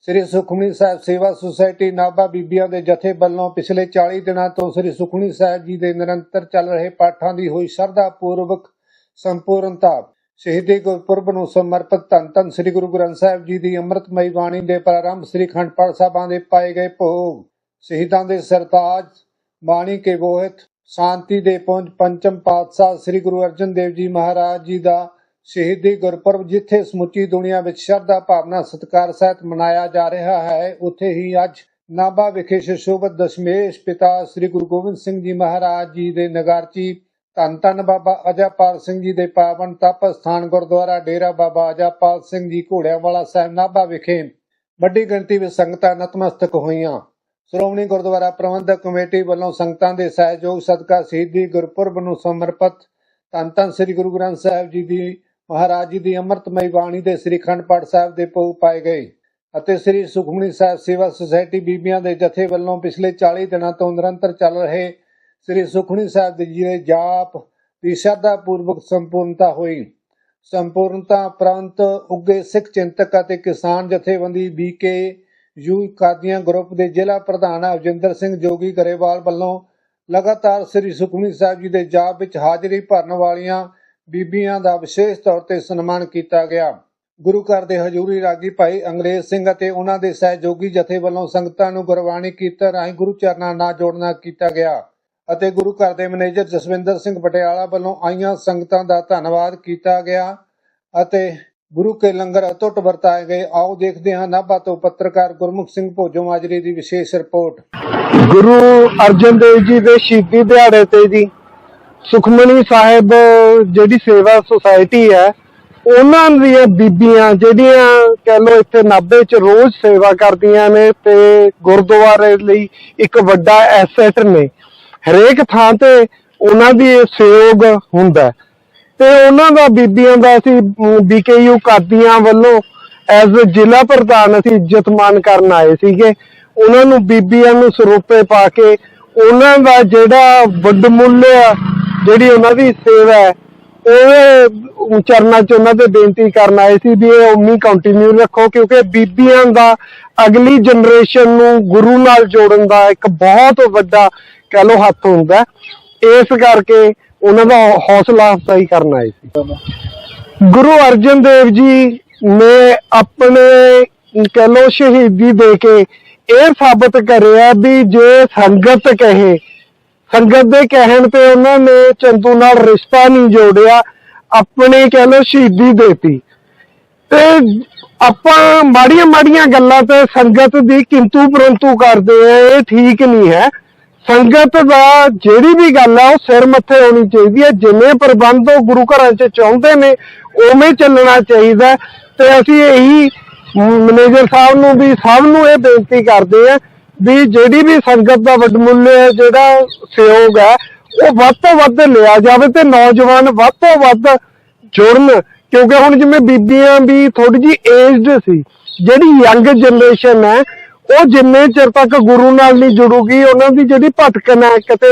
ਸ੍ਰੀ ਸੁਖਮਨੀ ਸਾਹਿਬ ਸੇਵਾ ਸੁਸਾਇਟੀ ਨਾਭਾ ਬੀਬੀਆਂ ਦੇ ਜਥੇ ਵੱਲੋਂ ਪਿਛਲੇ 40 ਦਿਨਾਂ ਤੋਂ ਸ੍ਰੀ ਸੁਖਮਨੀ ਸਾਹਿਬ ਜੀ ਦੇ ਨਿਰੰਤਰ ਚੱਲ ਰਹੇ ਪਾਠਾਂ ਦੀ ਹੋਈ ਸ਼ਰਧਾ ਪੂਰਵਕ ਸੰਪੂਰਨਤਾ। ਸ਼ਹੀਦੀ ਗੁਰਪੁਰਬ ਨੂੰ ਸਮਰਪਿਤ ਧੰਨ ਧੰਨ ਸ੍ਰੀ ਗੁਰੂ ਗ੍ਰੰਥ ਸਾਹਿਬ ਜੀ ਦੀ ਅੰਮ੍ਰਿਤਮਈ ਬਾਣੀ ਦੇ ਪ੍ਰਾਰੰਭ ਸ੍ਰੀ ਖੰਡ ਪਾਠ ਸਾਹਿਬਾਂ ਦੇ ਪਾਏ ਗਏ ਭੋਗ। ਸ਼ਹੀਦਾਂ ਦੇ ਸਰਤਾਜ, ਬਾਣੀ ਕੇ ਬੋਹਿਤ, ਸ਼ਾਂਤੀ ਦੇ ਪੁੰਜ, ਪੰਚਮ ਪਾਤਸ਼ਾਹ ਸ੍ਰੀ ਗੁਰੂ ਅਰਜਨ ਦੇਵ ਜੀ ਮਹਾਰਾਜ ਜੀ ਦਾ ਸ਼ਹੀਦੀ ਗੁਰਪੁਰਬ ਜਿੱਥੇ ਸਮੁੱਚੀ ਦੁਨੀਆ ਵਿੱਚ ਸ਼ਰਧਾ, ਭਾਵਨਾ, ਸਤਿਕਾਰ ਸਹਿਤ ਮਨਾਇਆ ਜਾ ਰਿਹਾ ਹੈ, ਉੱਥੇ ਹੀ ਅੱਜ ਨਾਭਾ ਵਿਖੇ ਸ਼ੋਭਤ ਦਸ਼ਮੇਸ਼ ਪਿਤਾ ਸ੍ਰੀ ਗੁਰੂ ਗੋਬਿੰਦ ਸਿੰਘ ਜੀ ਮਹਾਰਾਜ ਜੀ ਦੇ ਨਗਾਰਚੀ ਧੰਨ ਧੰਨ ਬਾਬਾ ਅਜਾਪਾਲ ਸਿੰਘ ਜੀ ਦੇ ਪਾਵਨ ਤਪ ਸਥਾਨ ਗੁਰਦੁਆਰਾ ਡੇਰਾ ਬਾਬਾ ਅਜਾਪਾਲ ਸਿੰਘ ਜੀ ਘੋੜਿਆਂਵਾਲਾ ਸਾਹਿਬ ਨਾਭਾ ਵਿਖੇ ਵੱਡੀ ਗਿਣਤੀ ਵਿੱਚ ਸੰਗਤਾਂ ਨਤਮਸਤਕ ਹੋਈਆਂ। ਸ਼੍ਰੋਮਣੀ ਗੁਰਦੁਆਰਾ ਪ੍ਰਬੰਧਕ ਕਮੇਟੀ ਵੱਲੋਂ ਸੰਗਤਾਂ ਦੇ ਸਹਿਯੋਗ ਸਦਕਾ ਸ਼ਹੀਦੀ ਗੁਰਪੁਰਬ ਨੂੰ ਸਮਰਪਿਤ ਧੰਨ ਧੰਨ ਸ੍ਰੀ ਗੁਰੂ ਗ੍ਰੰਥ ਸਾਹਿਬ ਜੀ ਦੀ ਮਹਾਰਾਜ ਜੀ ਦੀ ਅੰਮ੍ਰਿਤਮਈ ਬਾਣੀ ਦੇ ਸ੍ਰੀ ਖੰਡ ਪਾਠ ਸਾਹਿਬ ਦੇ ਭੋਗ ਪਾਏ ਗਏ ਅਤੇ ਸ੍ਰੀ ਸੁਖਮਨੀ ਸਾਹਿਬ ਸੇਵਾ ਸੁਸਾਇਟੀ ਬੀਬੀਆਂ ਦੇ ਜਥੇ ਵੱਲੋਂ ਪਿਛਲੇ 40 ਦਿਨਾਂ ਤੋਂ ਨਿਰੰਤਰ ਚੱਲ ਰਹੇ ਸ੍ਰੀ ਸੁਖਮਨੀ ਸਾਹਿਬ ਜੀ ਦੇ ਜਾਪ ਦੀ ਸ਼ਰਧਾ ਪੂਰਵਕ ਸੰਪੂਰਨਤਾ ਹੋਈ। ਸੰਪੂਰਨਤਾ ਉਪਰੰਤ ਉੱਗੇ ਸਿੱਖ ਚਿੰਤਕ ਅਤੇ ਕਿਸਾਨ ਜਥੇਬੰਦੀ ਬੀਕੇ ਯੂ ਕਾਦੀਆਂ ਗਰੁੱਪ ਦੇ ਜ਼ਿਲ੍ਹਾ ਪ੍ਰਧਾਨ ਅਵਜਿੰਦਰ ਸਿੰਘ ਜੋਗੀ ਗਰੇਵਾਲ ਵੱਲੋਂ ਲਗਾਤਾਰ ਸ੍ਰੀ ਸੁਖਮਨੀ ਸਾਹਿਬ ਜੀ ਦੇ ਜਾਪ ਵਿੱਚ ਹਾਜ਼ਰੀ ਭਰਨ ਵਾਲੀਆਂ ਬੀਬੀਆਂ ਦਾ ਵਿਸ਼ੇਸ਼ ਤੌਰ ਤੇ ਸਨਮਾਨ ਕੀਤਾ ਗਿਆ। ਗੁਰੂ ਘਰ ਦੇ ਹਜੂਰੀ ਰਾਗੀ ਭਾਈ ਅੰਗਰੇਜ਼ ਸਿੰਘ ਅਤੇ ਉਹਨਾਂ ਦੇ ਸਹਿਯੋਗੀ ਜਥੇ ਵੱਲੋਂ ਸੰਗਤਾਂ ਨੂੰ ਗੁਰਬਾਣੀ ਕੀਰਤਨ ਰਾਹੀਂ ਗੁਰੂ ਚਰਨਾਂ ਨਾਲ ਜੋੜਨਾ ਕੀਤਾ ਗਿਆ ਅਤੇ ਗੁਰੂ ਘਰ ਦੇ ਮੈਨੇਜਰ ਜਸਵਿੰਦਰ ਸਿੰਘ ਪਟਿਆਲਾ ਵੱਲੋਂ ਆਈਆਂ ਸੰਗਤਾਂ ਦਾ ਧੰਨਵਾਦ ਕੀਤਾ ਗਿਆ ਅਤੇ ਗੁਰੂ ਕੇ ਲੰਗਰ ਅਟੁੱਟ ਵਰਤਾਏ ਗਏ। ਆਓ ਦੇਖਦੇ ਹਾਂ ਨਾਭਾ ਤੋਂ ਪੱਤਰਕਾਰ ਗੁਰਮੁਖ ਸਿੰਘ ਭੋਜੋ ਮਾਜਰੀ ਦੀ ਵਿਸ਼ੇਸ਼ ਰਿਪੋਰਟ। ਗੁਰੂ ਅਰਜਨ ਦੇਵ ਜੀ ਦੇ ਸ਼ਹੀਦੀ ਦਿਹਾੜੇ ਤੇ ਜੀ ਸੁਖਮਨੀ ਸਾਹਿਬ ਜਿਹੜੀ ਸੇਵਾ ਸੁਸਾਇਟੀ ਹੈ, ਉਹਨਾਂ ਦੀਆਂ ਬੀਬੀਆਂ ਜਿਹੜੀਆਂ ਕਹਿ ਲੋ ਇੱਥੇ ਨਾਭੇ ਚ ਰੋਜ਼ ਸੇਵਾ ਕਰਦੀਆਂ ਨੇ ਤੇ ਗੁਰਦੁਆਰੇ ਲਈ ਇੱਕ ਵੱਡਾ ਐਸੈਟ ਨੇ। ਹਰੇਕ ਥਾਂ ਤੇ ਉਹਨਾਂ ਦੀ ਸਹਿਯੋਗ ਹੁੰਦਾ ਤੇ ਉਹਨਾਂ ਦਾ ਬੀਬੀਆਂ ਦਾ ਅਸੀਂ ਬੀਕੇਯੂ ਕਾਦੀਆਂ ਵੱਲੋਂ ਐਜ਼ ਜ਼ਿਲ੍ਹਾ ਪ੍ਰਧਾਨ ਅਸੀਂ ਇੱਜ਼ਤ ਮਾਨ ਕਰਨ ਆਏ ਸੀਗੇ। ਉਹਨਾਂ ਨੂੰ ਬੀਬੀਆਂ ਨੂੰ ਸਰੂਪੇ ਪਾ ਕੇ ਉਹਨਾਂ ਦਾ ਜਿਹੜਾ ਵੱਡ ਮੁੱਲ ਆ ਜਿਹੜੀ ਉਹਨਾਂ ਦੀ ਸੇਵਾ ਹੈ, ਉਹ ਚਰਨਾਂ ਚ ਉਹਨਾਂ ਤੇ ਬੇਨਤੀ ਕਰਨ ਆਏ ਸੀ ਵੀ ਇਹ ਉਮੀ ਕੰਟੀਨਿਊ ਰੱਖੋ, ਕਿਉਂਕਿ ਬੀਬੀਆਂ ਦਾ ਅਗਲੀ ਜਨਰੇਸ਼ਨ ਨੂੰ ਗੁਰੂ ਨਾਲ ਜੋੜਨ ਦਾ ਇੱਕ ਬਹੁਤ ਵੱਡਾ ਕਹਿ ਲੋ ਹੱਥ ਹੁੰਦਾ ਇਸ ਕਰਕੇ ਉਹਨਾਂ ਦਾ ਹੌਸਲਾ ਅਫਜ਼ਾਈ ਕਰਨ ਆਏ ਸੀ। ਗੁਰੂ ਅਰਜਨ ਦੇਵ ਜੀ ਨੇ ਆਪਣੇ ਕਹਿ ਲੋ ਸ਼ਹੀਦੀ ਦੇ ਕੇ ਇਹ ਸਾਬਤ ਕਰਿਆ ਵੀ ਜੇ ਸੰਗਤ ਕਹੇ ਸੰਗਤ ਦੇ ਕਹਿਣ ਤੇ ਉਹਨਾਂ ਨੇ ਚੰਦੂ ਨਾਲ ਰਿਸ਼ਤਾ ਨਹੀਂ ਜੋੜਿਆ, ਆਪਣੇ ਕਹਿ ਲੋ ਸ਼ਹੀਦੀ ਦੇਤੀ। ਤੇ ਆਪਾਂ ਮਾੜੀਆਂ ਮਾੜੀਆਂ ਗੱਲਾਂ ਤੇ ਸੰਗਤ ਦੀ ਕਿੰਤੂ ਪਰੰਤੂ ਕਰਦੇ ਆ, ਇਹ ਠੀਕ ਨਹੀਂ ਹੈ। ਸੰਗਤ ਦਾ ਜਿਹੜੀ ਵੀ ਗੱਲ ਆ, ਉਹ ਸਿਰ ਮੱਥੇ ਹੋਣੀ ਚਾਹੀਦੀ ਹੈ। ਜਿਵੇਂ ਪ੍ਰਬੰਧ ਉਹ ਗੁਰੂ ਘਰਾਂ 'ਚ ਚਾਹੁੰਦੇ ਨੇ, ਉਵੇਂ ਚੱਲਣਾ ਚਾਹੀਦਾ ਤੇ ਅਸੀਂ ਇਹੀ ਮੈਨੇਜਰ ਸਾਹਿਬ ਨੂੰ ਵੀ ਸਭ ਨੂੰ ਇਹ ਬੇਨਤੀ ਕਰਦੇ ਆ ਵੀ ਜਿਹੜੀ ਵੀ ਸੰਗਤ ਦਾ ਵੱਡਮੁੱਲ ਜਿਹੜਾ ਸਹਿਯੋਗ ਹੈ, ਉਹ ਵੱਧ ਤੋਂ ਵੱਧ ਲਿਆ ਜਾਵੇ ਤੇ ਨੌਜਵਾਨ ਵੱਧ ਤੋਂ ਵੱਧ ਜੁੜਨ। ਕਿਉਂਕਿ ਹੁਣ ਜਿਵੇਂ ਬੀਬੀਆਂ ਵੀ ਥੋੜੀ ਜੀ ਏਜਡ ਸੀ, ਜਿਹੜੀ ਯੰਗ ਜਨਰੇਸ਼ਨ ਹੈ, ਉਹ ਜਿੰਨੇ ਚਿਰ ਤੱਕ ਗੁਰੂ ਨਾਲ ਨਹੀਂ ਜੁੜੂਗੀ, ਉਹਨਾਂ ਦੀ ਜਿਹੜੀ ਭਟਕਣ ਹੈ, ਕਿਤੇ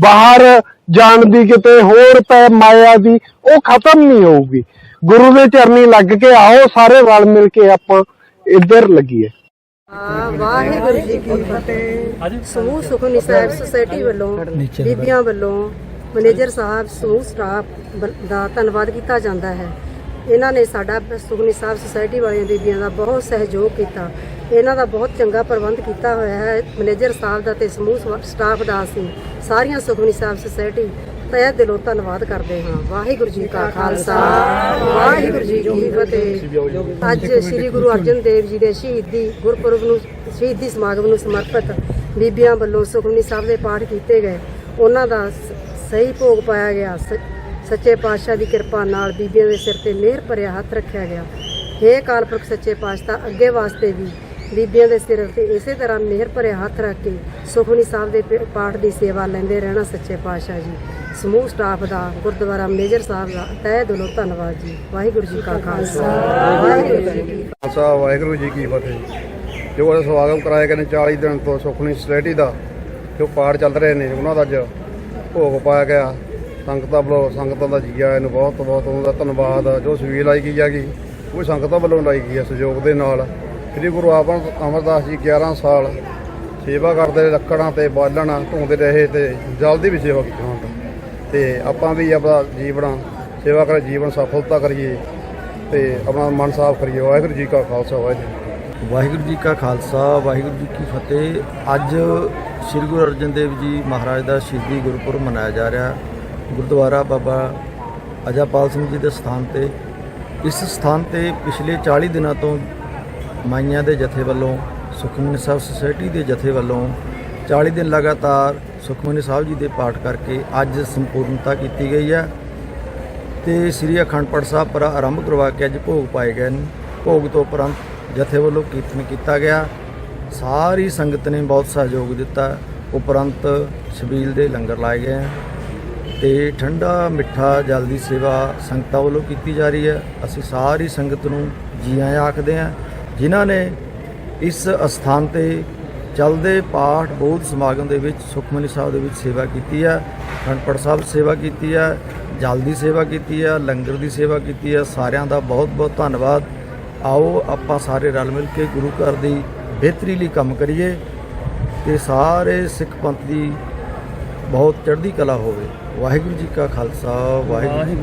ਬਾਹਰ ਜਾਣ ਦੀ, ਕਿਤੇ ਹੋਰ ਪੈ ਮਾਇਆ ਦੀ, ਉਹ ਖਤਮ ਨਹੀਂ ਹੋਊਗੀ। ਗੁਰੂ ਦੇ ਚਰਨੀ ਲੱਗ ਕੇ ਆਓ, ਸਾਰੇ ਰਲ ਮਿਲ ਕੇ ਆਪਾਂ ਇੱਧਰ ਲੱਗੀਏ। ਵਾਹਿਗੁਰੂ ਜੀ ਕੀ ਫਤਿਹ। ਸਮੂਹ ਸੁਖਨੀ ਸਾਹਿਬ ਸੁਸਾਇਟੀ ਵੱਲੋਂ, ਬੀਬੀਆਂ ਵੱਲੋਂ, ਮੈਨੇਜਰ ਸਾਹਿਬ, ਸਮੂਹ ਸਟਾਫ ਦਾ ਧੰਨਵਾਦ ਕੀਤਾ ਜਾਂਦਾ ਹੈ। ਇਹਨਾਂ ਨੇ ਸਾਡਾ ਸੁਖਨੀ ਸਾਹਿਬ ਸੁਸਾਇਟੀ ਵਾਲੀਆਂ ਬੀਬੀਆਂ ਦਾ ਬਹੁਤ ਸਹਿਯੋਗ ਕੀਤਾ। ਇਹਨਾਂ ਦਾ ਬਹੁਤ ਚੰਗਾ ਪ੍ਰਬੰਧ ਕੀਤਾ ਹੋਇਆ ਹੈ। ਮੈਨੇਜਰ ਸਾਹਿਬ ਦਾ ਤੇ ਸਮੂਹ ਸਟਾਫ ਦਾ ਅਸੀਂ ਸਾਰੀਆਂ ਸੁਖਨੀ ਸਾਹਿਬ ਸੁਸਾਇਟੀ ਤਹਿ ਦਿਲੋਂ ਧੰਨਵਾਦ ਕਰਦੇ ਹਾਂ। ਵਾਹਿਗੁਰੂ ਜੀ ਕਾ ਖਾਲਸਾ, ਵਾਹਿਗੁਰੂ ਜੀ ਕੀ ਫਤਿਹ। ਅੱਜ ਸ੍ਰੀ ਗੁਰੂ ਅਰਜਨ ਦੇਵ ਜੀ ਦੇ ਸ਼ਹੀਦੀ ਗੁਰਪੁਰਬ ਨੂੰ, ਸ਼ਹੀਦੀ ਸਮਾਗਮ ਨੂੰ ਸਮਰਪਿਤ ਬੀਬੀਆਂ ਵੱਲੋਂ ਸੁਖਮਨੀ ਸਾਹਿਬ ਦੇ ਪਾਠ ਕੀਤੇ ਗਏ। ਉਹਨਾਂ ਦਾ ਸਹੀ ਭੋਗ ਪਾਇਆ ਗਿਆ। ਸੱਚੇ ਪਾਤਸ਼ਾਹ ਦੀ ਕਿਰਪਾ ਨਾਲ ਬੀਬੀਆਂ ਦੇ ਸਿਰ ਤੇ ਮਿਹਰ ਭਰਿਆ ਹੱਥ ਰੱਖਿਆ ਗਿਆ। ਹੇ ਕਾਲਪੁਰਖ ਸੱਚੇ ਪਾਤਸ਼ਾਹ, ਅੱਗੇ ਵਾਸਤੇ ਵੀ ਬੀਬੀਆਂ ਦੇ ਸਿਰ ਤੇ ਇਸੇ ਤਰ੍ਹਾਂ ਮਿਹਰ ਭਰਿਆ ਹੱਥ ਰੱਖ ਕੇ ਸੁਖਮਨੀ ਸਾਹਿਬ ਦੇ ਪਾਠ ਦੀ ਸੇਵਾ ਲੈਂਦੇ ਰਹਿਣਾ, ਸੱਚੇ ਪਾਤਸ਼ਾਹ ਜੀ। ਸਮੂਹ ਸਟਾਫ ਦਾ ਗੁਰਦੁਆਰਾ ਮੇਜਰ ਸਾਹਿਬ ਦਾ ਤਹਿ ਦਿਲੋਂ ਧੰਨਵਾਦ ਜੀ। ਵਾਹਿਗੁਰੂ ਜੀ ਕਾ ਖਾਲਸਾ। ਵਾਹਿਗੁਰੂ ਜੀ ਕੀ ਫਤਿਹ। ਖਾਲਸਾ ਵਾਹਿਗੁਰੂ ਜੀ ਕੀ ਫਤਿਹ। ਜੋ ਅੱਜ ਸਵਾਗਤ ਕਰਾਇਆ ਗਏ ਨੇ 40 ਦਿਨ ਤੋਂ ਸੁਖਨੀ ਸੋਸਾਇਟੀ ਦਾ ਜੋ ਪਾਠ ਚੱਲ ਰਹੇ ਨੇ ਉਹਨਾਂ ਦਾ ਅੱਜ ਭੋਗ ਪਾਇਆ ਗਿਆ। ਸੰਗਤਾਂ ਵੱਲੋਂ ਸੰਗਤਾਂ ਦਾ ਜੀ ਆਇਆਂ ਨੂੰ ਬਹੁਤ ਬਹੁਤ ਉਹਨਾਂ ਦਾ ਧੰਨਵਾਦ ਜੋ ਸਵੀਲ ਲਾਈ ਗਈ ਹੈਗੀ ਉਹ ਸੰਗਤਾਂ ਵੱਲੋਂ ਲਾਈ ਗਈ ਹੈ ਸਹਿਯੋਗ ਦੇ ਨਾਲ। ਸ੍ਰੀ ਗੁਰੂ ਆਪਨ ਅਮਰਦਾਸ ਜੀ 11 ਸਾਲ ਸੇਵਾ ਕਰਦੇ ਰਹੇ, ਲੱਕੜਾਂ ਤੇ ਬਾਲਣ ਢੋਂਦੇ ਰਹੇ ਤੇ ਜਲਦੀ ਵੀ ਸੇਵਾ ਕੀਤੀ। ਤੇ ਆਪਾਂ ਵੀ ਆਪਣਾ ਜੀਵਨ, ਸੇਵਾ ਕਰ, ਜੀਵਨ ਸਫਲਤਾ ਕਰੀਏ ਤੇ ਆਪਣਾ ਮਨ ਸਾਫ਼ ਕਰੀਏ। ਵਾਹਿਗੁਰੂ ਜੀ ਕਾ ਖਾਲਸਾ, ਵਾਹਿਗੁਰੂ ਵਾਹਿਗੁਰੂ ਜੀ ਕਾ ਖਾਲਸਾ, ਵਾਹਿਗੁਰੂ ਜੀ ਕੀ ਫਤਿਹ। ਅੱਜ ਸ੍ਰੀ ਗੁਰੂ ਅਰਜਨ ਦੇਵ ਜੀ ਮਹਾਰਾਜ ਦਾ ਸ਼ਹੀਦੀ ਗੁਰਪੁਰਬ ਮਨਾਇਆ ਜਾ ਰਿਹਾ। ਗੁਰਦੁਆਰਾ ਬਾਬਾ ਅਜਾਪਾਲ ਸਿੰਘ ਜੀ ਦੇ ਸਥਾਨ ਤੇ। ਇਸ ਸਥਾਨ ਤੇ ਪਿਛਲੇ 40 ਦਿਨਾਂ ਤੋਂ ਮਾਈਆਂ ਦੇ ਜਥੇ ਵੱਲੋਂ, ਸੁਖਮਨੀ ਸਾਹਿਬ ਸੁਸਾਇਟੀ ਦੇ ਜਥੇ ਵੱਲੋਂ 40 ਦਿਨ ਲਗਾਤਾਰ ਸੁਖਮਨੀ ਸਾਹਿਬ ਜੀ ਦੇ ਪਾਠ ਕਰਕੇ ਅੱਜ ਸੰਪੂਰਨਤਾ ਕੀਤੀ ਗਈ ਹੈ ਤੇ ਸ੍ਰੀ ਅਖੰਡ ਪਾਠ ਸਾਹਿਬ ਪਰ ਆਰੰਭ ਕਰਵਾ ਕੇ ਅੱਜ ਭੋਗ ਪਾਏ ਗਏ ਨੇ। ਭੋਗ ਤੋਂ ਉਪਰੰਤ ਜਥੇ ਵੱਲੋਂ ਕੀਰਤਨ ਕੀਤਾ ਗਿਆ। ਸਾਰੀ ਸੰਗਤ ਨੇ ਬਹੁਤ ਸਹਿਯੋਗ ਦਿੱਤਾ। ਉਪਰੰਤ ਛਬੀਲ ਦੇ ਲੰਗਰ ਲਾਏ ਗਏ ਹੈ ਤੇ ਠੰਡਾ, ਮਿੱਠਾ ਜਲ ਦੀ ਸੇਵਾ ਸੰਗਤਾਂ ਵੱਲੋਂ ਕੀਤੀ ਜਾ ਰਹੀ ਹੈ। ਅਸੀਂ ਸਾਰੀ ਸੰਗਤ ਨੂੰ ਜੀ ਆਇਆਂ ਆਖਦੇ ਹਾਂ, ਜਿਨ੍ਹਾਂ ਨੇ ਇਸ ਅਸਥਾਨ ਤੇ ਚੱਲਦੇ ਪਾਠ, ਬੋਧ ਸਮਾਗਮ ਦੇ ਵਿੱਚ ਸੁਖਮਨੀ ਸਾਹਿਬ ਦੇ ਵਿੱਚ ਸੇਵਾ ਕੀਤੀ ਹੈ ਅਖੰਡ ਸਾਹਿਬ ਸੇਵਾ ਕੀਤੀ ਹੈ ਜਲ ਦੀ ਸੇਵਾ ਕੀਤੀ ਹੈ ਲੰਗਰ ਦੀ ਸੇਵਾ ਕੀਤੀ ਹੈ ਸਾਰਿਆਂ ਦਾ ਬਹੁਤ ਬਹੁਤ ਧੰਨਵਾਦ। ਆਓ ਆਪਾਂ ਸਾਰੇ ਰਲ ਮਿਲ ਕੇ ਗੁਰੂ ਘਰ ਦੀ ਬਿਹਤਰੀ ਲਈ ਕੰਮ ਕਰੀਏ ਤੇ ਸਾਰੇ ਸਿੱਖ ਪੰਥ ਦੀ ਬਹੁਤ ਚੜ੍ਹਦੀ ਕਲਾ ਹੋਵੇ। ਵਾਹਿਗੁਰੂ ਜੀ ਕਾ ਖਾਲਸਾ, ਵਾਹਿਗੁਰੂ ਜੀ